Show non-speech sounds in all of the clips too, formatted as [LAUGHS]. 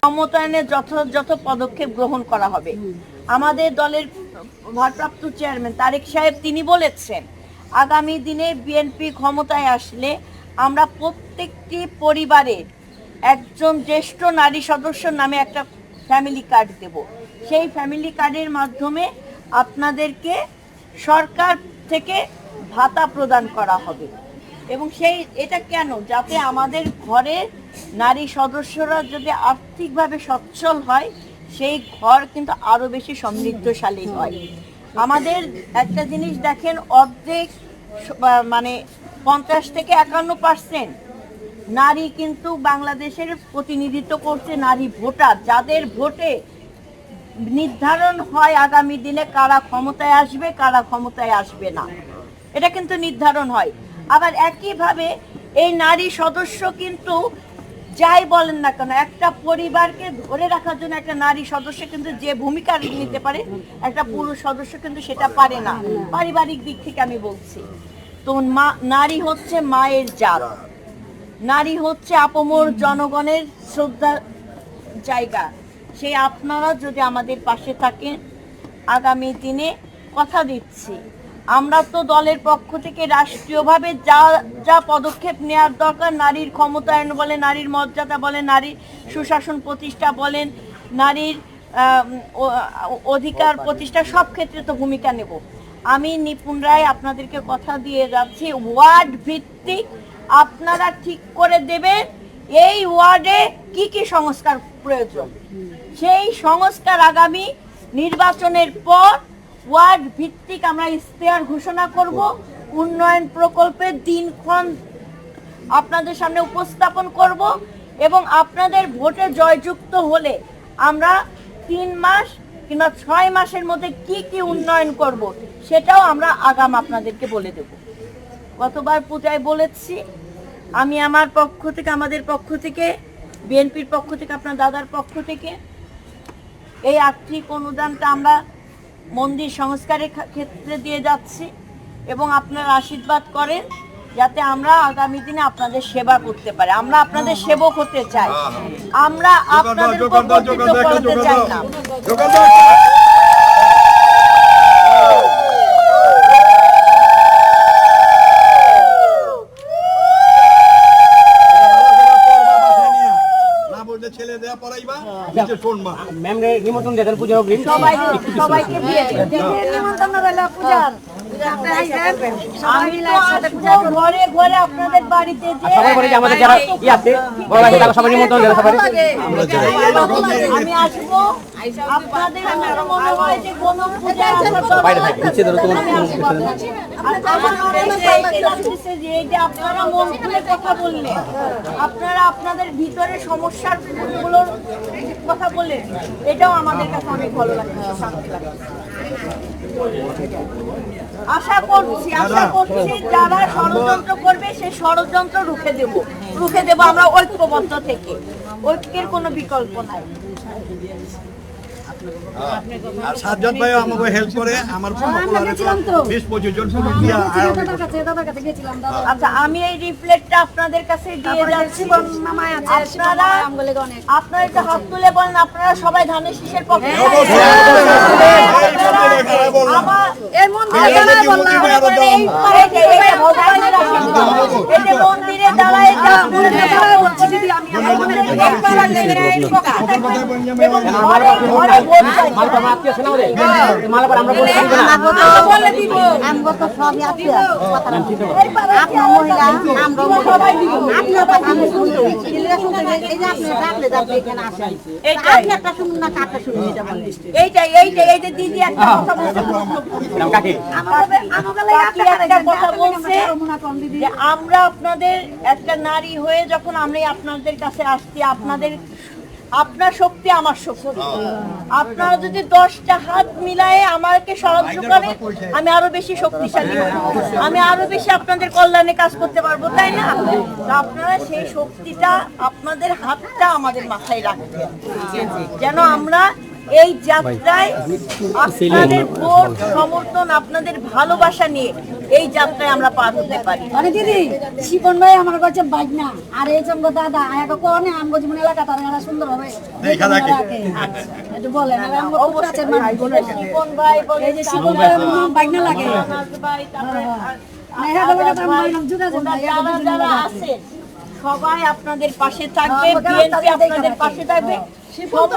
ক্ষমতায়নের যথাযথ পদক্ষেপ গ্রহণ করা হবে। আমাদের দলের ভারপ্রাপ্ত চেয়ারম্যান তারেক সাহেব তিনি বলেছেন, আগামী দিনে বিএনপি ক্ষমতায় আসলে আমরা প্রত্যেকটি পরিবারের একজন জ্যেষ্ঠ নারী সদস্য নামে একটা ফ্যামিলি কার্ড দেব। সেই ফ্যামিলি কার্ডের মাধ্যমে আপনাদেরকে সরকার থেকে ভাতা প্রদান করা হবে। এবং সেই, এটা কেন? যাতে আমাদের ঘরের নারী সদস্যরা যদি আর্থিকভাবে সচ্ছল হয়, সেই ঘর কিন্তু আরও বেশি সমৃদ্ধশালী হয়। আমাদের একটা জিনিস দেখেন, অর্ধেক মানে পঞ্চাশ থেকে একান্ন পার্সেন্ট নারী কিন্তু বাংলাদেশের প্রতিনিধিত্ব করছে নারী ভোটার। যাদের ভোটে নির্ধারণ হয় আগামী দিনে কারা ক্ষমতায় আসবে, কারা ক্ষমতায় আসবে না। এটা কিন্তু নির্ধারণ হয়। আবার একইভাবে এই নারী সদস্য কিন্তু যাই বলেন না কেন, একটা পরিবারকে ধরে রাখার জন্য একটা নারী সদস্য কিন্তু যে ভূমিকা নিতে পারে, একটা পুরুষ সদস্য কিন্তু সেটা পারে না। পারিবারিক দিক থেকে আমি বলছি, তো মা, নারী হচ্ছে মায়ের জাত নারী হচ্ছে আপমর জনগণের শ্রদ্ধা জায়গা। সেই আপনারা যদি আমাদের পাশে থাকেন, আগামী দিনে কথা দিচ্ছি। আমরা তো দলের পক্ষ থেকে রাষ্ট্রীয়ভাবে যা যা পদক্ষেপ নেওয়ার দরকার, নারীর ক্ষমতায়ন বলে নারীর মর্যাদা বলে নারীর সুশাসন প্রতিষ্ঠা বলেন, নারীর অধিকার প্রতিষ্ঠা, সব ক্ষেত্রে তো ভূমিকা নেব। আমি নিপুণ রায় আপনাদেরকে কথা দিয়ে যাচ্ছি, ওয়ার্ড ভিত্তিক আপনারা ঠিক করে দেবেন, এই ওয়ার্ডে কি কি সংস্কার প্রয়োজন? সেই সংস্কার আগামী নির্বাচনের পর ওয়ার্ড ভিত্তিক আমরা ইশতেহার ঘোষণা করব। উন্নয়ন প্রকল্পের দিনক্ষণ আপনাদের সামনে উপস্থাপন করব এবং আপনাদের ভোটে জয়যুক্ত হলে আমরা তিন মাস কিংবা ছয় মাসের মধ্যে কি কি উন্নয়ন করব সেটাও আমরা আগাম আপনাদেরকে বলে দেব। গতবার পূজায় বলেছি, আমি আমার পক্ষ থেকে, আমাদের পক্ষ থেকে, বিএনপির পক্ষ থেকে, আপনার দাদার পক্ষ থেকে এই আর্থিক অনুদানটা আমরা মন্দির সংস্কারের ক্ষেত্রে দিয়ে যাচ্ছি এবং আপনারা আশীর্বাদ করেন যাতে আমরা আগামী দিনে আপনাদের সেবা করতে পারি। আমরা আপনাদের সেবক হতে চাই। আমরা আপনাদের উপর করতে চাই না না বলতে ছেলে দেয়া পড়াইবা ফোন শুনবা ম্যাম নিমন্ত্রণ দেন পূজা অগ্রিম সবাই সবাইকে দিয়ে দিন। আমি তো আসব ঘরে ঘরে আপনাদের বাড়িতে যে সবাই বলে যে আমাদের যারা ই আছে বড় ভাই তারা সবাই নিমন্ত্রণ দেন সবাই আপনারা আপনাদের ভিতরে সমস্যারগুলোর কথা বললেন এটাও আমাদের কাছে অনেক ভালো লাগছে আশা করছি আশা করছি যারা ষড়যন্ত্র করবে, সে ষড়যন্ত্র রুখে দেব। রুখে দেব আমরা ঐক্যবদ্ধ থেকে। ঐক্যের কোনো বিকল্প নাই। আর সাজ্জাদ ভাই আমাকে হেল্প করে আমার বিশ পঁচিশ জন। আচ্ছা আমি এই রিফ্লেক্টটা আপনাদের কাছে দিয়ে যাচ্ছি আপনারা আপনারা একটু হাত তুলে বলেন আপনারা সবাই ধানের শীষের পক্ষে মন্দিরে দাঁড়ায় এবং মালপা আত্মীয় আছে না আমরা বলে থাকব না বলে দিব আমগো তো সবই আছে কথা না। এইবার আছে আপনার মহিলা আমরা সবাই দিব। আপনার কথা আমি শুনতে ছেলেরা শুনতে গেছে, এই যে আপনি ডাকলে যাবে এখানে আসেন এইটাই। একটা শুনুন না কাটা শুনুন এটা বলেন এইটাই এইটাই এই যে দিদি একটা কথা বলছে কাকি আমাকে আমাকে লাগে কাকি একটা কথা বলছে যে আমরা আপনাদের একটা নারী হয়ে যখন আমরা আপনাদের কাছে আসছি আপনাদের আপনার শক্তি আমার শক্তি আপনারা যদি দশটা হাত মিলায়ে আমাকে সাহায্য করে আমি আরও বেশি শক্তিশালী হব আমি আরও বেশি আপনাদের কল্যাণে কাজ করতে পারব তাই না আপনারা সেই শক্তিটা আপনাদের হাতটা আমাদের মাথায় রাখবেন যেন আমরা এই যাত্রায় আপনাদের ভোট সমর্থন আপনাদের ভালোবাসা নিয়ে এই যাত্রায় আমরা পার হতে পারি আরে দিদি শিপন ভাই আমার কাছে বাইক না আর এই সঙ্গে দাদা আয়াকে কোনে আমগো জীবন এলাকা তার এরা সুন্দর হবে দেখা যাক। একটু বলেন আমগো কাছের মানুষ ভাই বলে এই যে শিপন ভাই বাইক না লাগে নাজ ভাই, তারপরে আর- বলে আমার নাম যোগাযোগ যারা যারা আছেন সবাই আপনাদের পাশে থাকবে হ্যাঁ, বিএনপি আপনাদের পাশে থাকবে শিপন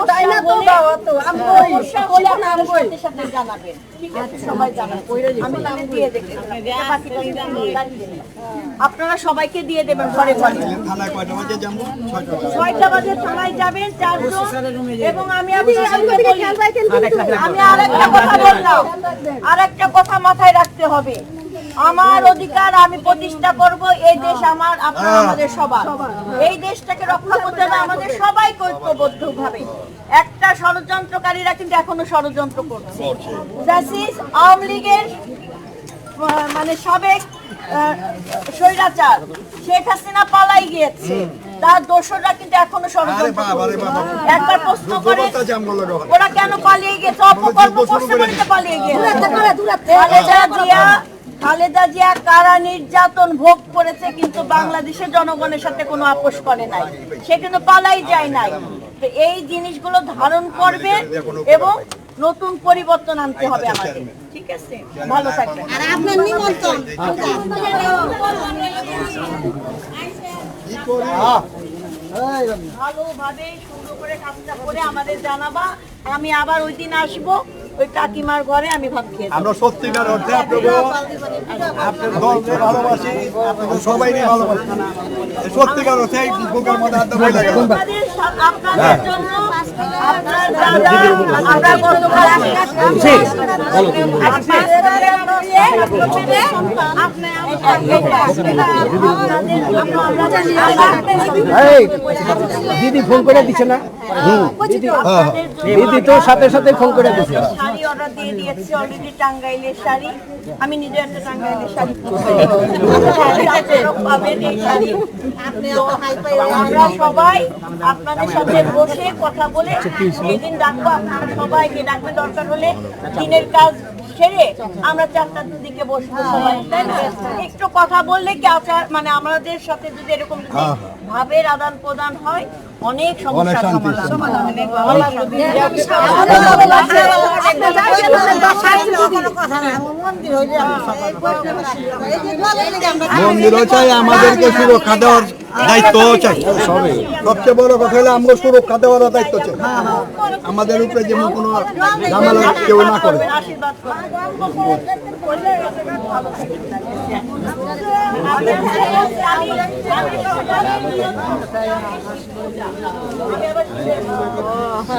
আপনারা সবাইকে দিয়ে দেবেন ঘরে ঘরে। ছয়টা বাজে। থানায় যাবেন চারজন এবং আমি আমি আর একটা কথা বললাম। আর একটা কথা মাথায় রাখতে হবে। আমার অধিকার আমি প্রতিষ্ঠা করব এই দেশ আমার আপনার আমাদের সবার। এই দেশটাকে রক্ষা করতে হবে আমাদের সবাই ঐক্যবদ্ধ ভাবে একটা ষড়যন্ত্রকারীরা কিন্তু এখনও ষড়যন্ত্র করছে। জাসিস আওয়ামী লীগের মানে সাবেক আহ, স্বৈরাচার শেখ হাসিনা পালাই গিয়েছে। তার দোষরা কিন্তু এখনও ষড়যন্ত্র। একবার প্রশ্ন করে। ওরা কেন পালিয়ে গেছে অপকর্ম করছে বলে পালিয়ে দূরাতে। খালেদা জিয়া কারা নির্যাতন ভোগ করেছে কিন্তু বাংলাদেশের জনগণের সাথে কোনো আপোষ করে নাই। সে কিন্তু পালাই যায় নাই। তো এই জিনিসগুলো ধারণ করবে এবং নতুন পরিবর্তন আনতে হবে আমাদের। ঠিক আছে? ভালো থাকবেন। আর আপনার নিমন্ত্রণ। ভালোভাবে সুন্দর করে কাজটা করে আমাদের জানাবা। আমি আবার ওই দিন আসব। ওই কাকিমার ঘরে আমি ভাত খেয়ে যাব। আমরা সত্যিকার অর্থে আপনাকে আপনার দলকে ভালোবাসি আপনাদের সবাই নিয়ে ভালোবাসি। সত্যিকার অর্থে এই বুকের মধ্যে হাত ধরে লাগে আপনাদের জন্য আপনার দাদা আমরা গতকাল এই, দিদি ফোন করে দিছে না? দিদি তো সাথে সাথে ফোন করে দিছে। অর্ডার দিয়ে দিয়েছি অলরেডি টাঙ্গাইলের শাড়ি। আমি নিজে একটা টাঙ্গাইলের শাড়ি [LAUGHS] পাবেন এই শাড়ি। আমরা সবাই আপনাদের সাথে বসে কথা বলে যেদিন ডাকবো আপনারা সবাইকে ডাকবে দরকার হলে দিনের কাজ সেরে আমরা চারটার দিকে বসবো সবাই তাই না? একটু কথা বললে কি আচার মানে আমাদের সাথে যদি এরকম যদি ভাবের আদান প্রদান হয় অনেক সমস্যার সমাধান অনেক মন্দিরও আমাদেরকে সুরক্ষা দেওয়ার দায়িত্ব চাই। সবচেয়ে বড় কথা হলো আমরা সুরক্ষা দেওয়ারও দায়িত্ব চাই। আমাদের উপরে যেমন কোনো ঝামেলা কেউ না করে।